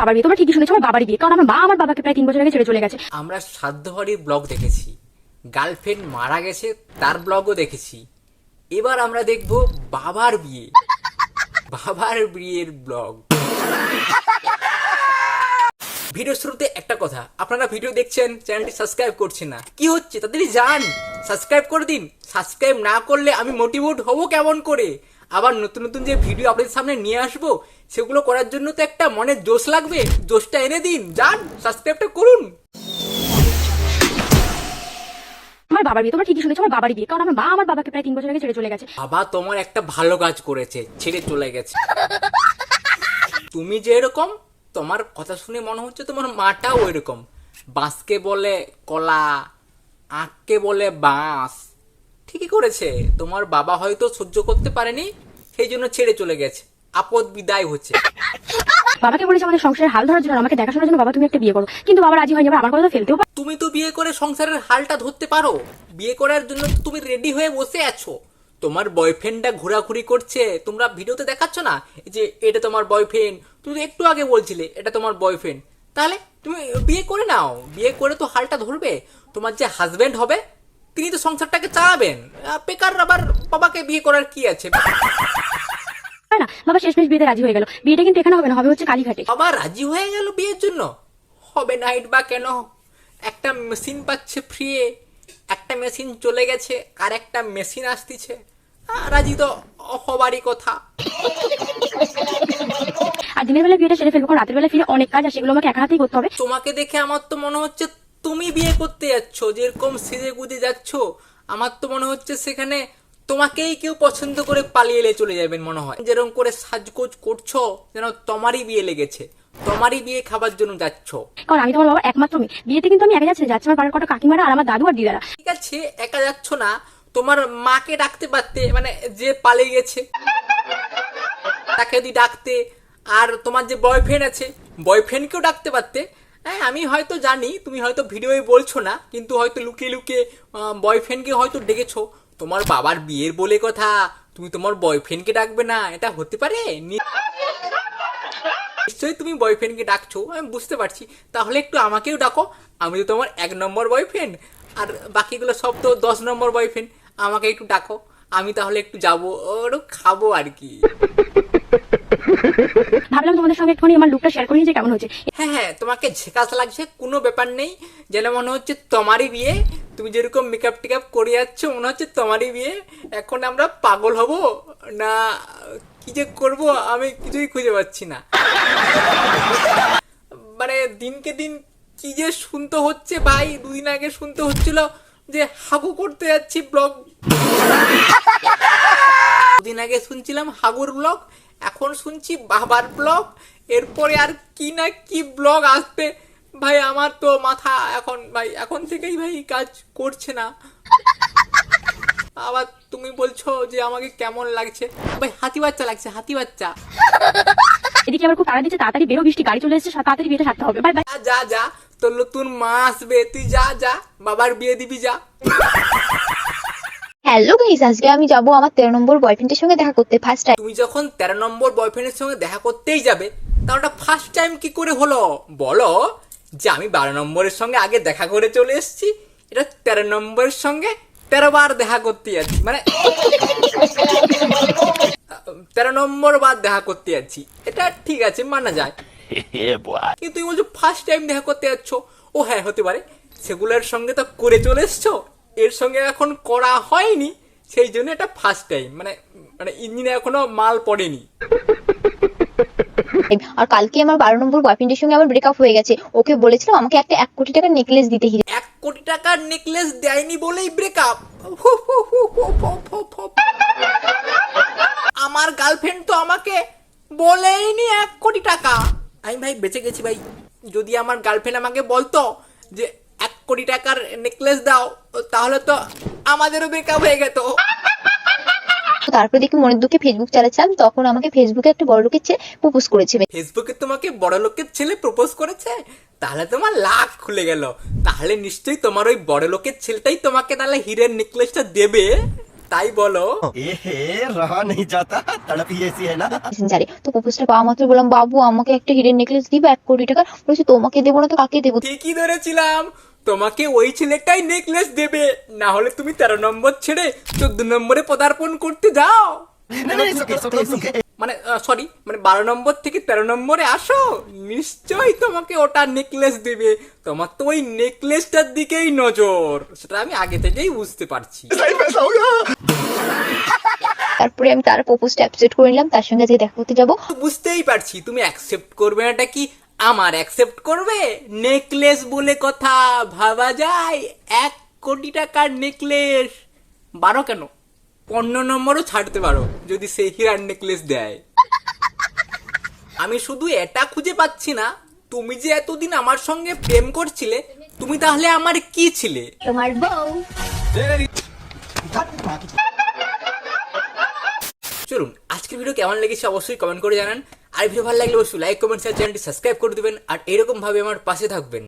বাবার বিয়ে, তোমরা ঠিকই শুনেছো, আমার বাবার বিয়ে। কারণ আমার মা আমার বাবাকে প্রায় তিন বছর আগে ছেড়ে চলে গেছে। আমরা সাধ্যহরি ব্লগ দেখেছি। গার্লফ্রেন্ড মারা গেছে, তার ব্লগও দেখেছি। এবার আমরা দেখব বাবার বিয়ে। বাবার বিয়ের ব্লগ। ভিডিও শুরুতে একটা কথা, আপনারা ভিডিও দেখছেন, চ্যানেলটি সাবস্ক্রাইব করছেন না। কি হচ্ছে? তাড়াতাড়ি যান। সাবস্ক্রাইব করে দিন। সাবস্ক্রাইব না করলে আমি মোটিভেট হব কেমন করে? আবার নতুন নতুন যে ভিডিও আপনাদের সামনে নিয়ে আসব সেগুলো করার জন্য তো একটা মনের জোশ লাগবে। জোশটা এনে দিন যান সাবস্ক্রাইবটা করুন। আমার বাবার বিয়ে তোমরা ঠিকই শুনেছো আমার বাবার বিয়ে কারণ আমার মা আমার বাবাকে প্রায় তিন বছর আগে ছেড়ে চলে গেছে। বাবা তোমার একটা ভালো কাজ করেছে ছেড়ে চলে গেছে। তুমি যে এরকম তোমার কথা শুনে মনে হচ্ছে তোমার মাটাও এরকম। বাঁশকে বলে কলা আঁককে বলে বাঁশ। ঠিকই করেছে। তোমার বাবা হয়তো সহ্য করতে পারেনি সেই জন্য ছেড়ে চলে গেছে। আপদ বিদায় হচ্ছে। বাবাকে বলেছে আমাদের সংসারের হাল ধরার জন্য আমাকে দেখাশোনার জন্য বাবা তুমি একটা বিয়ে করো। কিন্তু বাবা রাজি হয়নি আবার আমার কথা ফেলতেও পারে। তুমি তো বিয়ে করে সংসারের হালটা ধরতে পারো। বিয়ে করার জন্য তো তুমি রেডি হয়ে বসে আছো। তোমার বয়ফ্রেন্ডটা ঘোরাঘুরি করছে। তোমরা ভিডিওতে দেখাচ্ছ না? যে এটা তোমার বয়ফ্রেন্ড তুমি তো একটু আগে বলছিলে এটা তোমার বয়ফ্রেন্ড তাহলে তুমি বিয়ে করে নাও। বিয়ে করে তো হালটা ধরবে। তোমার যে হাজবেন্ড হবে তিনি তো সংসারটাকে চালাবেন। বেকার আবার বাবাকে বিয়ে করার কি আছে? না বাবা শেষমেশ বিয়েতে রাজি হয়ে গেল। বিয়েটা কিন্তু এখানে হবে না হবে হচ্ছে কালীঘাটে। বাবা রাজি হয়ে গেল বিয়ের জন্য? হবে নাইট বা কেন? একটা মেশিন পাচ্ছে ফ্রি একটা মেশিন চলে গেছে আর একটা মেশিন আসতেছে। রাজি তো হবারই কথা। আর দিনের বেলা বিয়েটা সেরে ফেলব কারণ রাতের বেলা ফিরে অনেক কাজ আর সেগুলো আমাকে একা হাতেই করতে হবে। তোমাকে দেখে আমার তো মনে হচ্ছে তুমি বিয়ে করতে যাচ্ছ যেরকম সেজে গুজে যাচ্ছ আমার তো মনে হচ্ছে সেখানে তোমাকেই কেউ পছন্দ করে পালিয়ে এলে চলে যাবেন মনে হয়। যেরকম করে সাজগোজ করছ যেন তোমারই বিয়ে লেগেছে তোমারই বিয়ে খাবার জন্য যাচ্ছ। কারণ আমি তোমার বাবার একমাত্র মেয়ে। বিয়েতে কিন্তু আমি একা যাচ্ছি যাচ্ছে আমার বাড়ির কটা কাকিমারা আর আমার দাদু আর দিদারা। ঠিক আছে একা যাচ্ছ না তোমার মাকে ডাকতে পারতে মানে যে পালিয়ে গেছে তাকে যদি ডাকতে আর তোমার যে বয়ফ্রেন্ড আছে বয়ফ্রেন্ডকেও ডাকতে পারতে হ্যাঁ আমি হয়তো জানি, তুমি হয়তো ভিডিওয় বলছো না, কিন্তু হয়তো লুকিয়ে লুকিয়ে বয়ফ্রেন্ডকে হয়তো ডেকেছো। তোমার বাবার বিয়ের বলে কথা, তুমি তোমার বয়ফ্রেন্ডকে ডাকবে না, এটা হতে পারে? নিশ্চয়ই তুমি বয়ফ্রেন্ডকে ডাকছো, আমি বুঝতে পারছি। তাহলে একটু আমাকেও ডাকো, আমি তো তোমার এক নম্বর বয়ফ্রেন্ড আর বাকিগুলো সব তো দশ নম্বর বয়ফ্রেন্ড আমাকে একটু ডাকো। আমি তাহলে একটু যাব, ওরও খাব আর কি। ভাবলাম তোমাদের সঙ্গে একটুখানি আমার লুকটা শেয়ার যে কেমন হচ্ছে হ্যাঁ হ্যাঁ তোমাকে লাগছে, কোনো ব্যাপার নেই। যেন মনে হচ্ছে তোমারই বিয়ে। তুমি যেরকম মেকআপ টেকআপ করে যাচ্ছ, মনে হচ্ছে তোমারই বিয়ে। এখন আমরা পাগল হব? না, কি যে আমি কিছুই খুঁজে পাচ্ছি না। মানে দিনকে দিন কি যে শুনতে হচ্ছে, ভাই, দুদিন আগে শুনতে হচ্ছিল যে হাগু করতে যাচ্ছি ব্লগ। দুদিন আগে শুনছিলাম হাগুর ব্লগ এখন শুনছি বাবার ব্লগ এরপরে আর কি না কি ব্লগ আসবে? ভাই আমার তো মাথা এখন ভাই এখন থেকেই ভাই কাজ করছে না। আবার তুমি বলছো যে আমাকে কেমন লাগছে? ভাই হাতি বাচ্চা লাগছে হাতি বাচ্চা। এদিকে আবার খুব তাড়া দিচ্ছে তাড়াতাড়ি বেরো বৃষ্টি গাড়ি চলে এসেছে তাড়াতাড়ি বিয়েটা সারতে হবে। Bye bye. যা, যা যা তোর নতুন মা আসবে তুই যা যা বাবার বিয়ে দিবি যা। হ্যালো গাইস আজকে আমি যাব আমার তেরো নম্বর বয়ফ্রেন্ডের সঙ্গে দেখা করতে ফার্স্ট টাইম তুমি যখন তেরো নম্বর বয়ফ্রেন্ডের সঙ্গে দেখা করতেই যাবে, তাহলে ফার্স্ট টাইম কি করে হলো? বলো যে আমি বারো নম্বরের সঙ্গে আগে দেখা করে চলে এসেছি, এটা তেরো নম্বরের সঙ্গে তেরো বার দেখা করতে যাচ্ছি। মানে তেরো নম্বর বার দেখা করতে যাচ্ছি। এটা ঠিক আছে, মানা যায়। কিন্তু তুমি বলছো ফার্স্ট টাইম দেখা করতে যাচ্ছ। ও হ্যাঁ হতে পারে। সেগুলোর সঙ্গে তো করে চলে এসছো। এর সঙ্গে এখন করা হয়নি সেই জন্য এটা ফার্স্ট টাইম মানে মানে ইঞ্জিনে এখনও মাল পড়েনি। আর কালকে আমার বারো নম্বর বয়ফ্রেন্ডের সঙ্গে আমার ব্রেকআপ হয়ে গেছে। ওকে বলেছিলাম আমাকে একটা এক কোটি টাকার নেকলেস দিতে হিরে। এক কোটি টাকার নেকলেস দেয়নি বলেই ব্রেকআপ আমার গার্লফ্রেন্ড তো আমাকে বলেইনি এক কোটি টাকা। আমি ভাই বেঁচে গেছি ভাই। যদি আমার গার্লফ্রেন্ড আমাকে বলতো যে এক কোটি টাকার নেকলেস দাও তাহলে তো আমাদেরও বেকা হয়ে গেত। তারপর দেখি মনের দুঃখে ফেসবুক চালাচ্ছিলাম তখন আমাকে ফেসবুকে একটা বড় লোকের ছেলে প্রপোজ করেছে। ফেসবুকে তোমাকে বড় লোকের ছেলে প্রপোজ করেছে? তাহলে তোমার লাখ খুলে গেল। তাহলে নিশ্চয়ই তোমার ওই বড় লোকের ছেলেটাই তোমাকে তাহলে নেকলেসটা দেবে। তাই বলো। তো প্রপোজটা পাওয়া মাত্র বললাম বাবু আমাকে একটা হিরের নেকলেস দিবে এক কোটি টাকা। বলেছে তোমাকে দেবো না তো কাকে দেবো? ঠিকই ধরেছিলাম। তোমাকে ওই ছেলেটাই নেকলেস দেবে। না হলে তুমি তেরো নম্বর ছেড়ে চোদ্দ নম্বরে পদার্পণ করতে যাও। মানে সরি মানে বারো নম্বর থেকে তেরো নম্বরে আসো। নিশ্চয়ই তোমাকে ওটা নেকলেস দেবে। তোমার তো ওই নেকলেসটার দিকেই নজর। সেটা আমি আগে থেকেই বুঝতে পারছি। তারপরে আমি তার প্রপোজটা অ্যাকসেপ্ট করে নিলাম তার সঙ্গে আজকে দেখা করতে যাব। বুঝতেই পারছি তুমি অ্যাকসেপ্ট করবে না এটা কি? আমার অ্যাকসেপ্ট করবে? নেকলেস বলে কথা ভাবা যায়। এক কোটি টাকার নেকলেস বারো কেন? পনেরো নম্বরও ছাড়তে পারো যদি সে হীরার নেকলেস দেয়। আমি শুধু এটা খুঁজে পাচ্ছি না তুমি যে এতদিন আমার সঙ্গে প্রেম করছিলে তুমি তাহলে আমার কি ছিলে? তোমার বউ। চলুন আজকের ভিডিও কেমন লেগেছে অবশ্যই কমেন্ট করে জানান। আর ভিডিও ভালো লাগলে অবশ্যই লাইক কমেন্ট শেয়ার চ্যানেলটি সাবস্ক্রাইব করে দেবেন আর এরকমভাবে আমার পাশে থাকবেন।